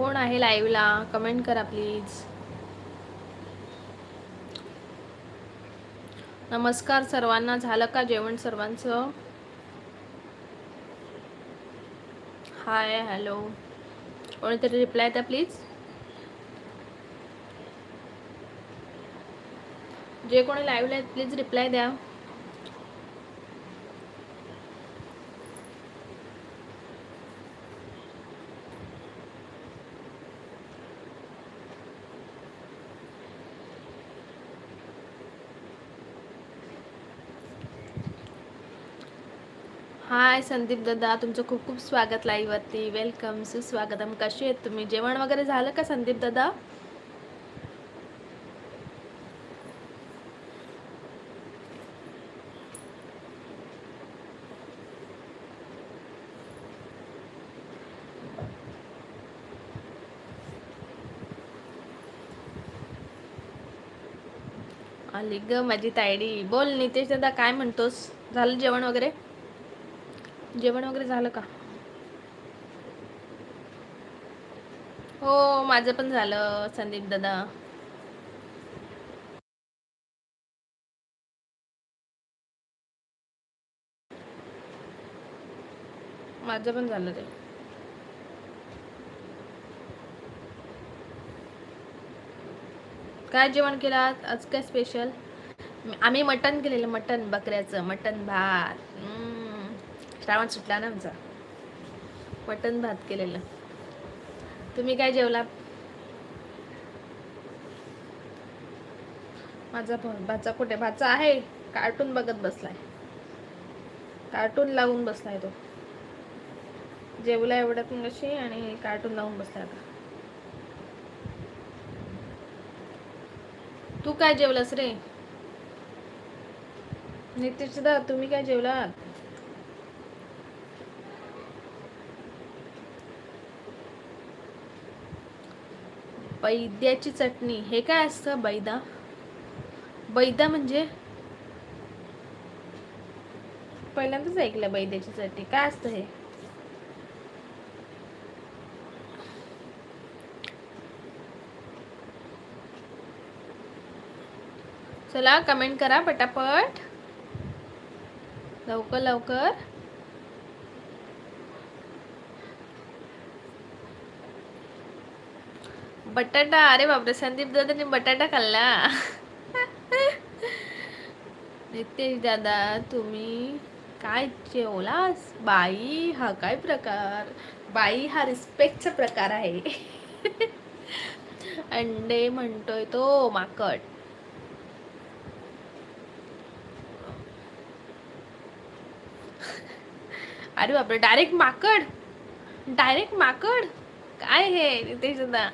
कोण आहे लाईव्हला कमेंट करा प्लीज नमस्कार सर्वांना. झालं का जेवण सर्वांचं? हाय हॅलो कोणीतरी रिप्लाय द्या प्लीज जे कोणी लाईव्हला आहेत प्लीज रिप्लाय द्या. हाय संदीप दादा. तुमचं खूप खूप स्वागत लाईवरती. वेलकम सुस्वागतम. कसे आहेत तुम्ही? जेवण वगैरे झालं का संदीप दादा? आली ग माझी तायडी. बोल नितेश दादा काय म्हणतोस? झालं जेवण वगैरे? जेवण वगैरे झालं का? हो माझं पण झालं संदीप दादा. माझं पण झालं ते. काय जेवण केलं आज? काय स्पेशल आम्ही मटन केलेलं मटन बकऱ्याचं मटन भात. श्रावण सुटला ना आमचा? मटन भात केलेलं. तुम्ही काय जेवला माझा भाऊ- भाचा कुठे? भाचा आहे. कार्टून बघत बसलाय. कार्टून लावून बसलाय तो. जेवला एवढ्यात अशी आणि कार्टून लावून बसलाय आता. तू काय जेवलास रे? नितीश तुम्ही काय जेवलात? बैद्याची चटणी. हे काय असतं? बैदा. बैदा म्हणजे? पहिल्यांदाच ऐकलं बैद्याची चटणी. काय असतं हे? चला कमेंट करा पटापट. लवकर लवकर. बटाटा अरे बापरे संदीप दादाने बटाटा खाल्ला. नितेश दादा तुम्ही काय जेवलास? बाई हा काय प्रकार? बाई हा रिस्पेक्टचा प्रकार आहे. अंडे म्हणतोय तो माकड. अरे बापरे डायरेक्ट माकड? डायरेक्ट माकड? काय हे नितेश दादा?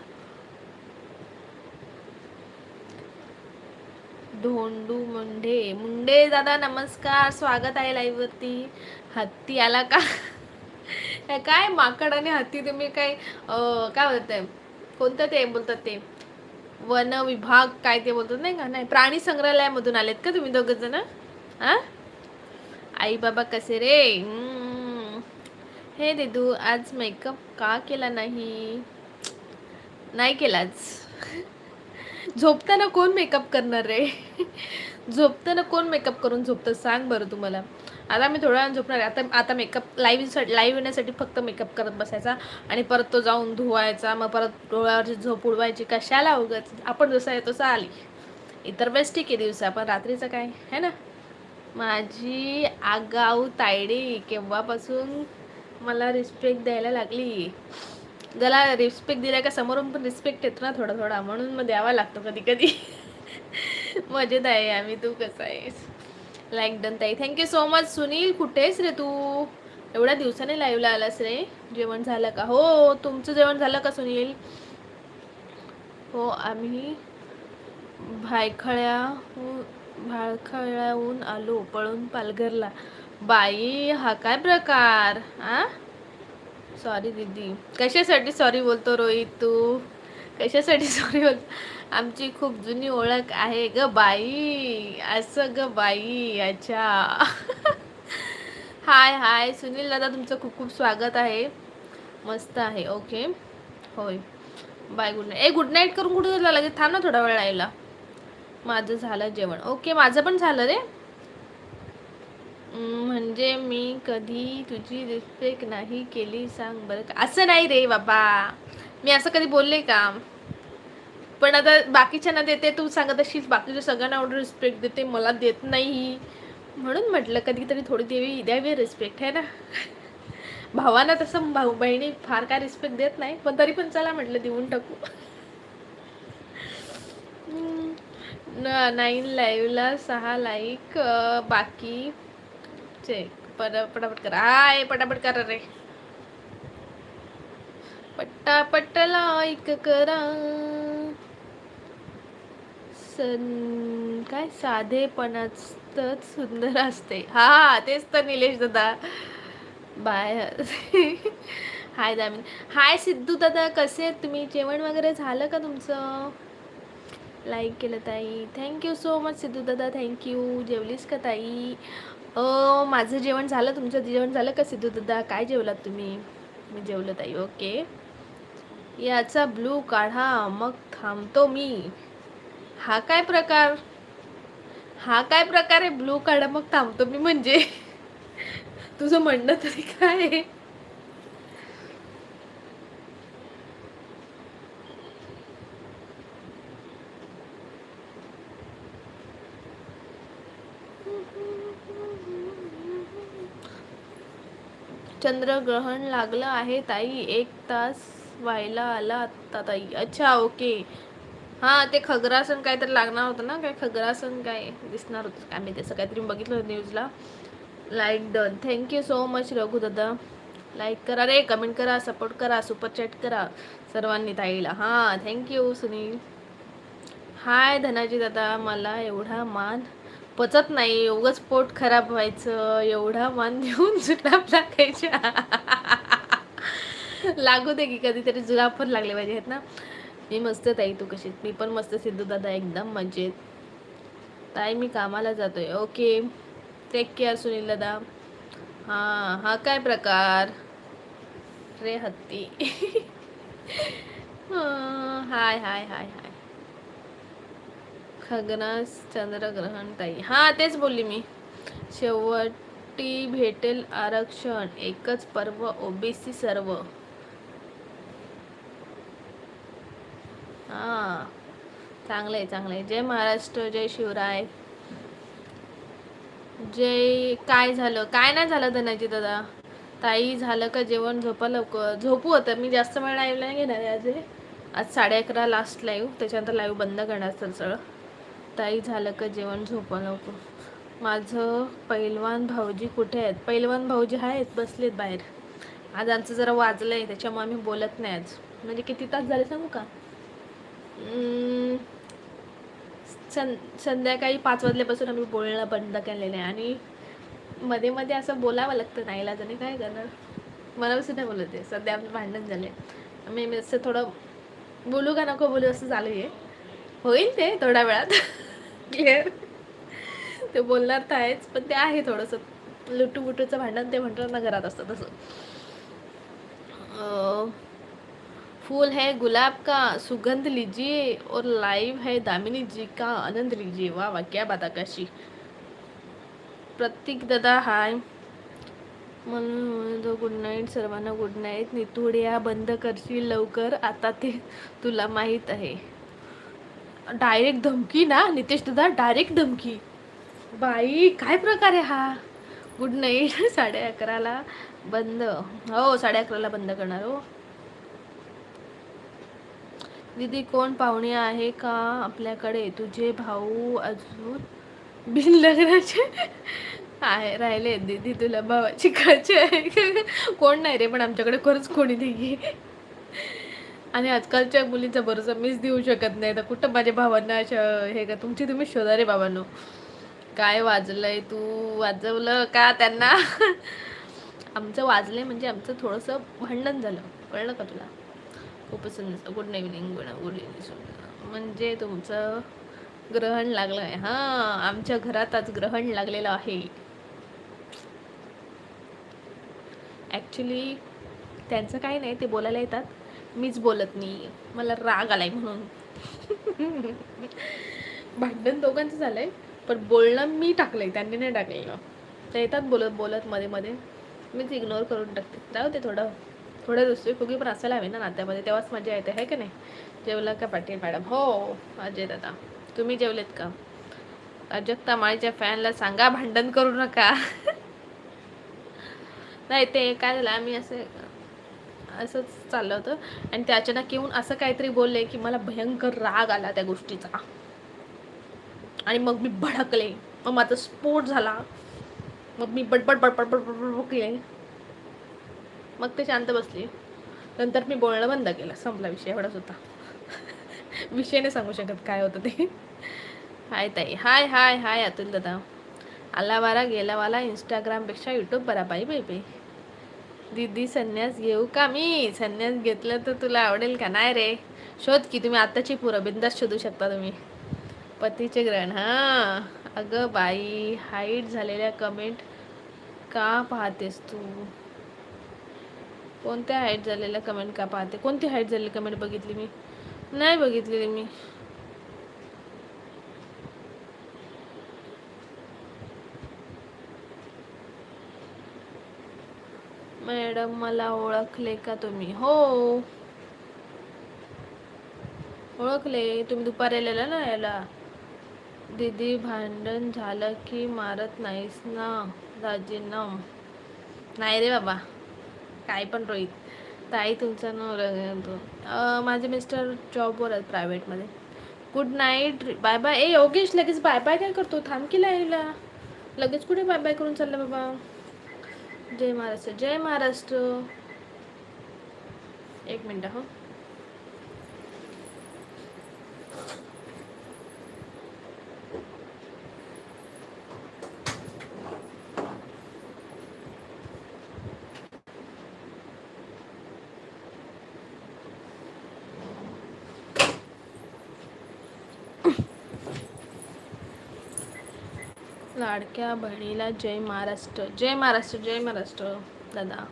धोंडू मुंडे मुंडे दादा नमस्कार. स्वागत आहे लाईव्ह वरती हत्ती आला का? काय माकड आणि हत्ती तुम्ही काय काय काय बोलताय कोणतं ते बोलतात ते? वन विभाग काय ते बोलतात नाही का? नाही प्राणी संग्रहालयामधून आलेत का तुम्ही दोघ जण? आई बाबा कसे रे? हे दिदू आज मेकअप का केला नाही? नाही केलाच. झोपताना कोण मेकअप करणार रे? झोपताना कोण मेकअप करून झोपतं? सांग बरं तुम्हाला. आता मी थोड्या वेळानं झोपणार आहे. आता आता मेकअप लाईव्ह लाईव्ह येण्यासाठी फक्त मेकअप करत बसायचा आणि परत तो जाऊन धुवायचा मग परत डोळ्यावरची झोप उडवायची. कशाला उगत आपण जसा आहे तसा आली. इतर वेळेस ठीक आहे दिवसा पण रात्रीचं काय? है ना? माझी आगाऊ तायडी केव्हापासून मला रिस्पेक्ट द्यायला लागली? ज्याला रिस्पेक्ट दिला का समोरून पण रिस्पेक्ट येतो ना थोडा थोडा म्हणून मग द्यावा लागतो कधी कधी मजेत आहे आम्ही तू कसा आहेस? लाईक डन ताई. Thank you so much Sunil. कुठेस रे तू? एवढ्या दिवसाने लाईव्हला आलास रे. जेवण झालं का? हो तुमचं जेवण झालं का सुनील? हो आम्ही भायखळ्या भायखळ्याहून आलो पळून पालघरला. बाई हा काय प्रकार? आ? सॉरी दीदी. कशासाठी सॉरी बोलतो रोहित तू? कशासाठी सॉरी बोलतो आमची खूप जुनी ओळख आहे ग बाई. असं ग बाई. अच्छा. हाय हाय. सुनील दादा तुमचं खूप खूप स्वागत आहे. मस्त आहे. ओके होय. बाय गुड नाईट ए गुड नाईट करून कुठे गेला? लगेच थांब ना थोडा वेळ यायला. माझं झालं जेवण. ओके माझं पण झालं रे. म्हणजे मी कधी तुझी रिस्पेक्ट नाही केली सांग बरं का. असं नाही रे बाबा. मी असं कधी बोलले का? पण आता बाकीच्यांना देते तू सांगत अशीच बाकीच्या सगळ्यांना एवढं रिस्पेक्ट देते मला देत नाही. म्हणून म्हटलं कधीतरी थोडी देवी द्यावी रिस्पेक्ट आहे ना? भावांना तसं भाऊ बहिणी फार काय रिस्पेक्ट देत नाही पण तरी पण चला म्हटलं देऊन टाकू. नाईन लाईव्हला सहा लाईक बाकी चेक. पटापट करा. हाय पटापट करा रे. पटापट लाईक करा. सन काय साधेपणाच सुंदर असते. हा तेच तर निलेश दादा. बाय. हाय दामिन. हाय सिद्धू दादा. कसे आहेत तुम्ही? जेवण वगैरे झालं का तुमचं? लाईक केलं ताई. थँक्यू सो मच सिद्धू दादा. थँक्यू जेवलीस का ताई? माझं जेवण झालं तुमचं जेवण झालं का सिद्धू दादा? काय जेवलात तुम्ही? मी जेवलं ताई ओके. याचा ब्लू काढा मग थांबतो मी. हा काय प्रकार? हा काय प्रकार आहे ब्लू काढा मग थांबतो मी म्हणजे? तुझं म्हणणं तरी काय आहे? चंद्रग्रहण लागलं आहे ताई. एक तास व्हायला आला आत्ता ताई. अच्छा ओके. हां ते खगरासन काहीतरी लागणार होतं ना? काय खगरासन काय दिसणार होतं? काय मी त्याचं काहीतरी बघितलं होतं न्यूजला like done thank you so much Raghu दादा. लाईक करा रे कमेंट करा सपोर्ट करा सुपर चॅट करा सर्वांनी ताईला. हां थँक्यू सुनील. हाय धनाजी दादा. मला एवढा मान पचत नाही उगच पोट खराब व्हायचं एवढा मान देऊन जुलाब लागायच्या. लागू दे की कधीतरी जुलाब पण लागले पाहिजे आहेत ना? मी मस्त ताई तू कशी मी पण मस्त सिद्धू दादा एकदम मजेत. ताई मी कामाला जातोय. ओके. टेक केअर सुनील दादा. हां हा काय प्रकार? रे हत्ती. हाय हाय हाय हाय. खगनास चंद्रग्रहण ताई. हां तेच बोलली मी. शेवटी भेटेल आरक्षण. एकच पर्व ओबीसी सर्व. हां चांगलं आहे चांगलं आहे जय महाराष्ट्र जय शिवराय. जय काय झालं? काय नाही झालं धनाजी दादा? ताई झालं का जेवण? झोपा लवकर. झोपू होतं मी जास्त वेळ लाईव्ह नाही घेणार आहे आज. हे. आज साडे अकरा लास्ट लाईव्ह त्याच्यानंतर लाईव्ह बंद करणार सरसळ ताई झालं का जेवण झोपा नको. माझं पैलवान भाऊजी कुठे आहेत? पैलवान भाऊजी आहेत बसलेत बाहेर. आज आमचं जरा वाजलं आहे त्याच्यामुळे आम्ही बोलत नाही आज. म्हणजे किती तास झाले सांगू का? सं संध्याकाळी पाच वाजल्यापासून आम्ही बोलणं बंद केलेलं आहे. आणि मध्ये मध्ये असं बोलावं लागतं नाही आणि काय करणार? मला सुद्धा बोलत आहे. सध्या आमचं भांडण झाले मी आम्ही असं थोडं बोलू का नको बोलू असं चालू आहे होईल ते थोड्या वेळात. क्लिअर ते बोलणार तर आहेच पण ते आहे थोडंसं. लुटू बुटूचं भांडण ते म्हणतात ना घरात असतं तसं. फूल है गुलाब का सुगंध लीजिए और लाइव है दामिनी जी का आनंद लीजिए। वाह वाह क्या बात आकाशी। प्रतीक दादा हाय। म्हणून गुड नाईट सर्वांना गुड नाईट. नितुड्या बंद करशील लवकर. आता ते तुला माहीत आहे. डायरेक्ट धमकी ना नितेश दादा डायरेक्ट धमकी. बाई काय प्रकार आहे हा? गुड नाईट साडे अकराला बंद. हो साडे अकराला बंद करणार हो. दीदी कोण पाहुणे आहे का आपल्याकडे? तुझे भाऊ अजून बिन लग्नाचे आहे राहिले. दीदी तुला भावाची काळजी आहे. कोण नाही रे पण आमच्याकडे खरंच कोणी नाही आहे आणि आजकालच्या मुलींचा भरोसा मीच देऊ शकत नाही तर कुठं माझ्या भावांना अशा हे का तुमची तुम्ही शोधा रे बाबांनो. काय वाजलंय तू? वाजवलं का त्यांना? आमचं वाजलंय म्हणजे आमचं थोडंसं भांडण झालं. कळलं का तुला? खूपच good evening good good evening म्हणजे तुमचं ग्रहण लागलं आहे हां आमच्या घरात आज ग्रहण लागलेलं आहे. ॲक्च्युली त्यांचं काही नाही ते बोलायला येतात. मीच बोलत नाही. मला राग आलाय म्हणून. भांडण दोघांचं झालंय पण बोलणं मी टाकलंय त्यांनी नाही टाकलेलं. ते येतात बोलत बोलत मध्ये मध्ये. मीच इग्नोर करून टाकते. जाऊ ते थोडं. थोडं रुसवी फुगी पण असायला हवी ना नात्यामध्ये. तेव्हाच मजा येते आहे का नाही? जेवला का पाटील मॅडम? हो अजय दादा तुम्ही जेवलेत का? अजक्ता माळीच्या फॅनला सांगा भांडण करू नका. नाही ते काय झालं आम्ही असं असंच चाललं होतं. आणि ते अचानक येऊन असं काहीतरी बोलले की मला भयंकर राग आला त्या गोष्टीचा. आणि मग मी भडकले. मग माझा स्फोट झाला. मग मी बडबड बडबड बडबड केले. मग ते शांत बसली. नंतर मी बोलणं बंद केलं. संपला विषय एवढाच होता. विषय नाही सांगू शकत काय होतं ते. हाय ताई. हाय हाय हाय अतुल दादा. आला वारा गेला वाला इंस्टाग्रामपेक्षा यूट्यूब बरा बाई बाई बाई दीदी संन्यास घेऊ का? मी संन्यास घेतलं तर तुला आवडेल का? नाही रे. शोध की तुम्ही आत्ताची पुरं बिंदास शोधू शकता तुम्ही. पतीचे ग्रहण हां. अगं बाई हाईट झालेल्या कमेंट का पाहतेस तू? कोणत्या हाईट झालेल्या कमेंट का पाहते? कोणती हाईट झालेली कमेंट बघितली मी? नाही बघितलेली मी. मॅडम मला ओळखले का तुम्ही? हो. ओळखले. तुम्ही दुपारी आलेला ना याला दीदी भांडण झालं की मारत नाहीस ना दाजींना? नाही रे बाबा. काय पण रोहित. ताई तुमचा न माझे मिस्टर जॉबवर आहेत प्रायव्हेटमध्ये. Good night. Bye bye. ए योगेश लगेच बाय बाय काय करतो? थांब की लाईला लगेच कुठे बाय बाय करून चाललं बाबा? जय महाराष्ट्र जय महाराष्ट्र. एक मिनटं हो. लाडक्या बहिणीला जय महाराष्ट्र जय महाराष्ट्र जय महाराष्ट्र दादा.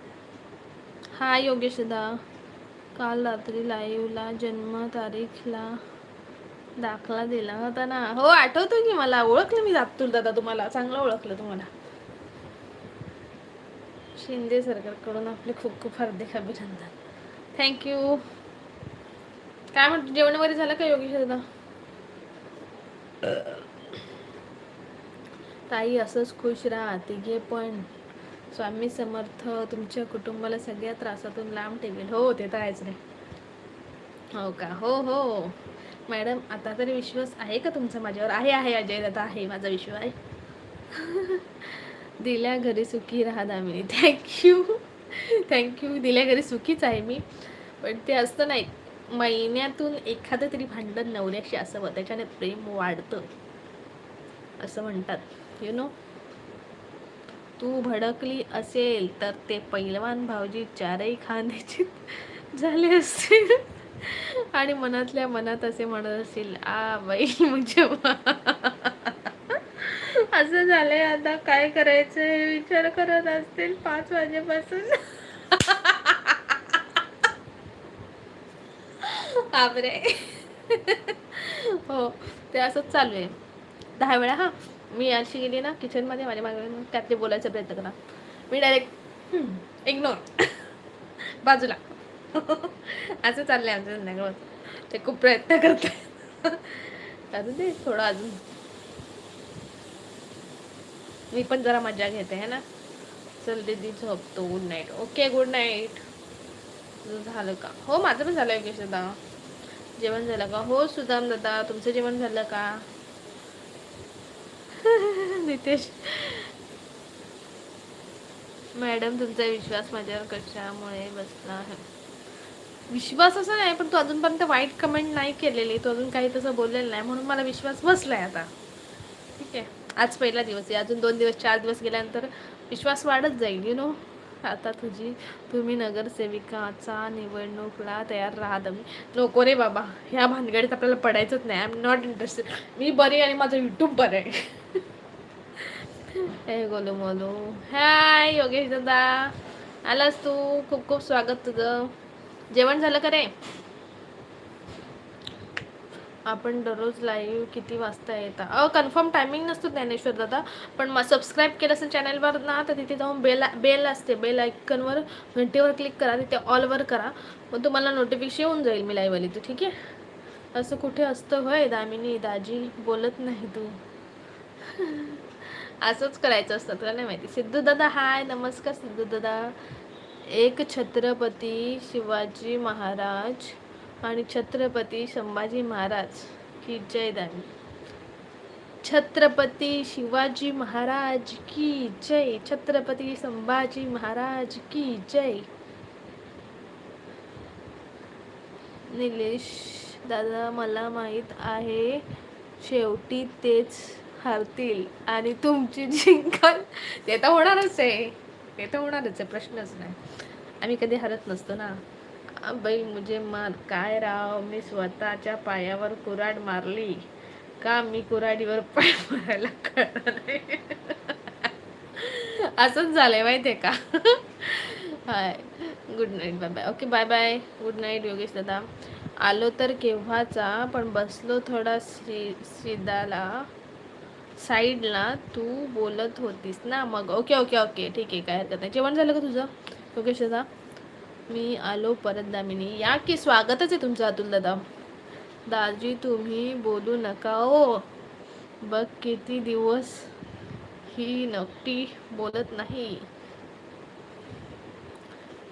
हा योगेश दादा काल रात्री लाईव्हला जन्मतारीखला दाखला दिला होता ना. हो आठवतो की मला. ओळखलं मी जातूर दादा तुम्हाला. चांगलं ओळखलं तुम्हाला. शिंदे सरकारकडून आपले खूप खूप हार्दिक अभिनंदन. थँक्यू काय म्हणतो जेवण वगैरे झालं का योगेश दादा ताई असंच खुश राहा. तिघे पण. स्वामी समर्थ तुमच्या कुटुंबाला सगळ्या त्रासातून लांब ठेवेल. हो ते तर आहेच रे. हो का? हो हो. मॅडम आता तरी विश्वास आहे का तुमचा माझ्यावर? आहे आहे अजय दादा आहे. माझा विश्वास आहे. दिल्या घरी सुखी राहा दामिनी. थँक्यू थँक्यू दिल्या घरी सुखीच आहे मी. पण ते असतं नाही. महिन्यातून एखादं तरी भांडण नवऱ्याशी असं त्याच्याने प्रेम वाढतं. असं म्हणतात. यु नो तू भडकली असेल तर ते पैलवान भाऊजी चारही खांद्याची झाले असतील. आणि मनातल्या मनात असे म्हणत असतील आ बाई म्हणजे असं झालंय आता. काय करायचं हे विचार करत असतील पाच वाजेपासून. बापरे. हो ते असंच चालू आहे. दहा वेळा हां? मी अशी गेली ना किचनमध्ये माझ्या मागे त्यातले बोलायचा प्रयत्न करा मी डायरेक्ट इग्नोर बाजूला. असं चाललं आहे आमच्या संध्याकाळ ते खूप प्रयत्न करते अजून ते थोडं अजून. मी पण जरा मजा घेते है ना? चल दीदी झोपतो. Good night okay good night झालं का? हो माझं पण झालं योगेश दादा जेवण झालं का? हो सुदाम दादा तुमचं जेवण झालं का? नितेश. मॅडम तुमचा विश्वास माझ्यावर कशामुळे बसला आहे? विश्वास असा नाही पण तू अजूनपर्यंत वाईट कमेंट नाही केलेली. तू अजून काही तसं बोललेलं नाही म्हणून मला विश्वास बसलाय आता. ठीक आहे? आज पहिला दिवस आहे. अजून दोन दिवस चार दिवस गेल्यानंतर विश्वास वाढत जाईल यु नो आता तुझी तुम्ही नगरसेविकाचा निवडणूकला तयार राहत मी नको रे बाबा. ह्या भानगडीत आपल्याला पडायचंच नाही. आय एम नॉट इंटरेस्टेड मी बरी आणि माझं यूट्यूब बरं आहे. हे गोलू मोलू. हाय योगेश दादा. आलास तू? खूप खूप स्वागत तुझं. जेवण झालं का रे? आपण दररोज लाईव्ह किती वाजता येता? अ कन्फर्म टायमिंग नसतो ज्ञानेश्वर दादा. पण मग सबस्क्राईब केलं असेल चॅनलवर ना तर तिथे जाऊन बेल बेल असते. बेल आयकनवर घंटेवर क्लिक करा. तिथे ऑलवर करा. मग तुम्हाला नोटिफिकेशन येऊन जाईल मी लाईव्ह आली तू ठीक आहे? असं कुठे असतं होय दामिनी दाजी? बोलत नाही तू. असंच करायचं असतं तुला नाही माहिती. सिद्धू दादा हाय नमस्कार सिद्धू दादा एक छत्रपती शिवाजी महाराज आणि छत्रपती संभाजी महाराज की जय दानी. छत्रपती शिवाजी महाराज की जय. छत्रपती संभाजी महाराज की जय. निलेश दादा मला माहीत आहे शेवटी तेच हरतील आणि तुमची जिंकल. ते तर होणारच आहे. ते तर होणारच आहे. प्रश्नच नाही. आम्ही कधी हरत नसतो ना. बाई मुझे मार. काय राव? मी स्वतःच्या पायावर कुराड मारली. का मी कुराडीवर पाय मारायला कळणार नाही? असंच झालंय माहितीये का? Hi. Good night bye bye okay bye bye good night Yogesh दादा. आलो तर केव्हाचा पण बसलो थोडा श्री श्रीदाला. साईडला तू बोलत होतीस ना मग ओके ओके ओके ठीक आहे काय हरकत नाही. जेवण झालं का तुझं? ओके दादा मी आलो परत दामिनी. या की स्वागतच आहे तुमचं अतुल दादा. दाजी तुम्ही बोलू नका ओ बघ किती दिवस ही नकटी बोलत नाही.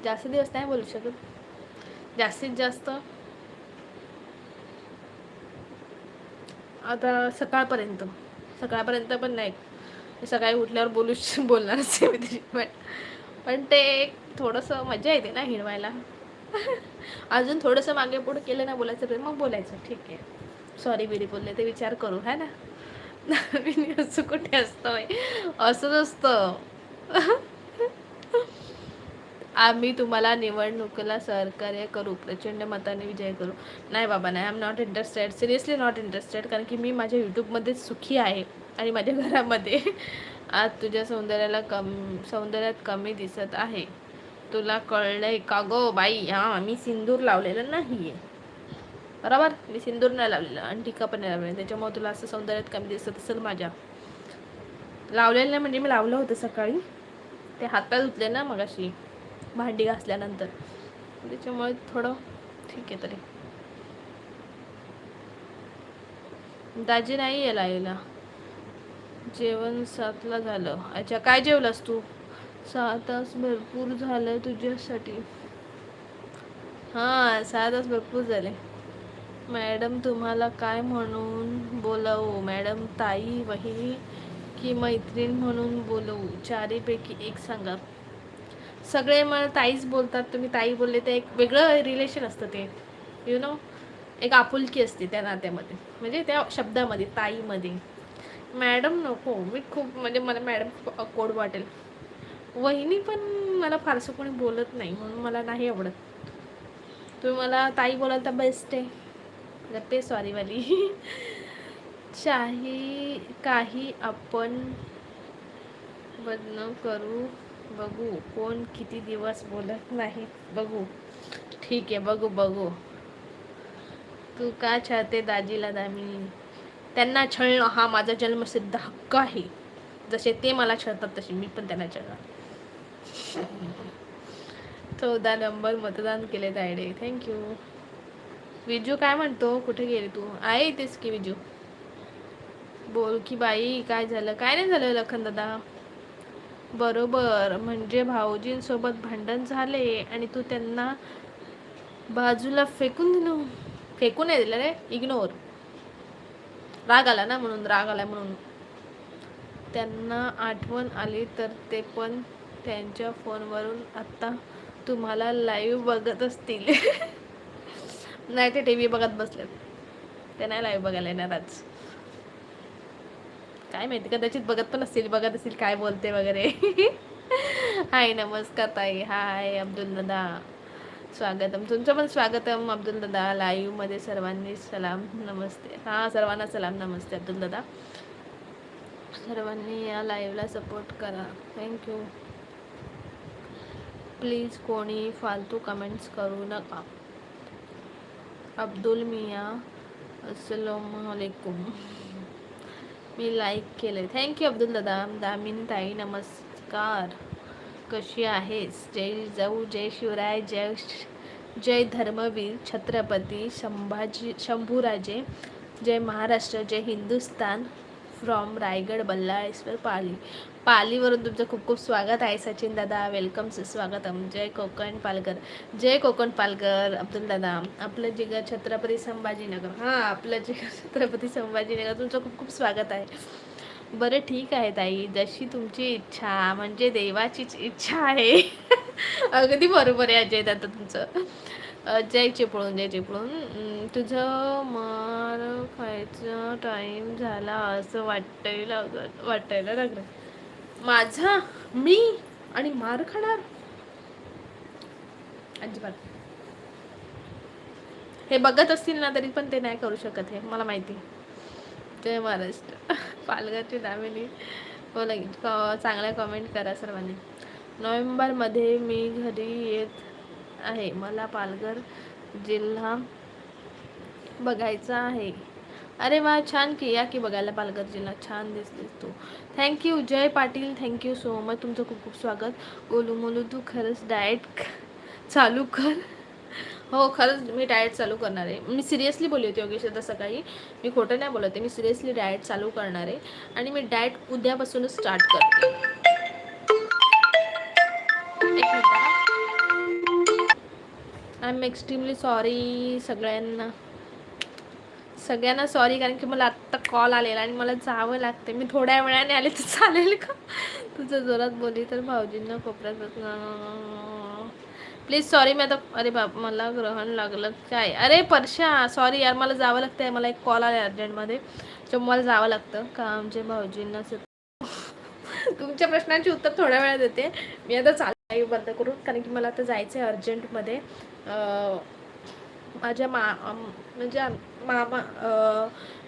जास्त दिवस नाही बोलू शकत. जास्तीत जास्त आता सकाळपर्यंत. सकाळपर्यंत पण नाही. सकाळी उठल्यावर बोलू बोलणारच आहे मी त्याची पण. पण ते एक थोडंसं मजा येते ना हिणवायला अजून थोडंसं मागे पुढे केलं ना बोलायचं तर मग बोलायचं. ठीक आहे. सॉरी बिरी बोलले ते विचार करू है ना? मी असं कुठे असतं असंच असतं. आम्ही तुम्हाला निवडणुकीला सहकार्य करू प्रचंड मताने विजय करू. नाही बाबा नाही. I am not interested seriously not interested कारण की मी माझ्या यूट्यूबमध्येच सुखी आहे आणि माझ्या घरामध्ये. आज तुझ्या सौंदर्याला कम सौंदर्यात कमी दिसत आहे. तुला कळलंय का गो बाई? हां मी सिंदूर लावलेलं नाही आहे बरोबर? मी सिंदूर नाही लावलेलं. आणि टिका पण नाही लावलेलं. त्याच्यामुळे तुला असं सौंदर्यात कमी दिसत असेल माझ्या. लावलेलं नाही म्हणजे मी लावलं होतं सकाळी. ते हातात धुतले ना मगाशी. भांडी घासल्यानंतर. त्याच्यामुळे थोडं ठीक आहे तरी. दाजी नाही यायला यायला जेवण सातला झालं. अच्छा काय जेवलास तू? सहा तास भरपूर झालं तुझ्यासाठी. हां सहा तास भरपूर झाले. मॅडम तुम्हाला काय म्हणून बोलावू? मॅडम ताई वहिनी की मैत्रीण म्हणून बोलवू? चारीपैकी एक सांगा. सगळे मला ताईच बोलतात तुम्ही ताई बोलले तर एक वेगळं रिलेशन असतं ते. यु नो एक आपुलकी असते त्या नात्यामध्ये. म्हणजे त्या शब्दामध्ये ताईमध्ये. मॅडम नको. मी खूप म्हणजे मला मॅडम खूप अकोड वाटेल. वहिनी पण मला फारसं कोणी बोलत नाही म्हणून मला नाही आवडत. तुम्ही मला ताई बोलाल तर बेस्ट आहे. गप्पे सॉरीवाली काही काही आपण बदन करू बघू कोण किती दिवस बोलत नाही. बघू. ठीक आहे बघू बघू. तू का छळते दाजीला दामिनी? त्यांना छळणं हा माझा जन्मसिद्ध हक्क आहे. जसे ते मला छळतात तसे मी पण त्यांना छळणार. चौदा नंबर मतदान केले तायडे. थँक्यू विजू काय म्हणतो? कुठे गेली तू? आहे इथेच की विजू. बोल की बाई काय झालं? काय नाही झालं लखन दादा? बरोबर. म्हणजे भाऊजींसोबत भांडण झाले आणि तू त्यांना बाजूला फेकून दिलं. फेकून नाही दिलं रे इग्नोर राग आला ना म्हणून राग आला म्हणून. त्यांना आठवण आली तर ते पण त्यांच्या फोनवरून आत्ता तुम्हाला लाईव्ह बघत असतील. नाही ते टी व्ही बघत बसलेत. ते नाही लाईव्ह बघायला येणार आज. काय माहिती कदाचित बघत पण असतील बघत असतील काय बोलते वगैरे. हाय नमस्कार ताई. हाय अब्दुल दादा. स्वागतम. तुमचं पण स्वागतम अब्दुल दादा लाईव्हमध्ये सर्वांनी सलाम नमस्ते. हां सर्वांना सलाम नमस्ते अब्दुल दादा. सर्वांनी या लाईव्हला सपोर्ट करा. थँक्यू प्लीज कोणी फालतू कमेंट्स करू नका. अब्दुल मिया असलकुम मी लाईक केलं थँक्यू अब्दुल दादा. दामिनी ताई नमस्कार. कशी आहेस? जय जाऊ जय शिवराय जय जय धर्मवीर छत्रपती संभाजी शंभूराजे जय महाराष्ट्र जय हिंदुस्तान. फ्रॉम रायगड बल्लाळेश्वर पाली. पालीवरून तुमचं खूप खूप स्वागत आहे सचिन दादा. वेलकम स्वागतम. जय कोकण पालघर. जय कोकण पालघर अब्दुल दादा. आपलं जिगर छत्रपती संभाजीनगर. हां आपलं जिगर छत्रपती संभाजीनगर. तुमचं खूप खूप स्वागत आहे. बरं ठीक आहे ताई. जशी तुमची इच्छा म्हणजे देवाचीच इच्छा आहे. अगदी बरोबर आहे अजय दादा तुमचं. जय चिपळून जय चिपळून तुझं मार खायचा टाईम झाला असं वाटायला वाटायला लागलं. माझा मी आणि मार खाणार? अजिबात. हे बघत असतील ना तरी पण ते नाही करू शकत हे मला माहिती. जय महाराष्ट्र. पालघरची दामिनी बोला की चांगल्या कमेंट करा सर्वांनी. नोव्हेंबरमध्ये मी घरी येत आहे. मला पालघर जिल्हा बघायचा आहे. अरे वा छान की या की बघायला पालघर जिल्हा. छान दिसतेस तू. Thank you Jay Patil. Thank you so much तुमचं खूप खूप स्वागत. गोलू मोलू तू खरंच डाएट चालू कर. हो खरंच मी डाएट चालू करणार आहे. मी सिरियसली बोलली होती योगेश आता सकाळी. मी खोटं नाही बोलत आहे. मी सिरियसली डाएट चालू करणार आहे. आणि मी डाएट उद्यापासूनच स्टार्ट करते. आय एम एक्स्ट्रीमली सॉरी सगळ्यांना. सगळ्यांना सॉरी कारण की मला आत्ता कॉल आलेला आणि मला जावं लागते मी थोड्या वेळाने आले तर चालेल का? तुझं जोरात बोली तर भाऊजींना कोपऱ्यात प्लीज सॉरी मी आता अरे बाप मला ग्रहण लागलं काय? अरे परशा सॉरी यार मला जावं लागतं मला एक कॉल आला अर्जंटमध्ये. त्याच्यामुळे मला जावं लागतं. का आमच्या भाऊजींना तुमच्या प्रश्नांची उत्तर थोड्या वेळात देते. मी आता चाल बंद करून कारण की मला आता जायचं आहे अर्जंटमध्ये माझ्या मा म्हणजे मामा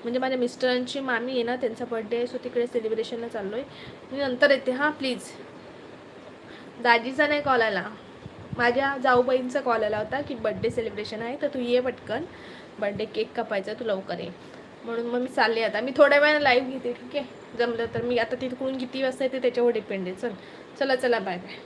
म्हणजे माझ्या मिस्टरांची मामी आहे ना त्यांचा बड्डे आहे सो तिकडे सेलिब्रेशनला चाललो आहे मी नंतर येते हां प्लीज दाजीचा नाही कॉल आला. माझ्या जाऊबाईंचा कॉल आला होता की बड्डे सेलिब्रेशन आहे तर तू ये पटकन. बड्डे केक कापायचा तू लवकर ये. म्हणून मग मी चालले आता. मी थोड्या वेळानं लाईव्ह घेते ठीक आहे? जमलं तर मी आता तिकडून किती वाजता येते त्याच्यावर डिपेंड आहे. चल. चला चला बाय बाय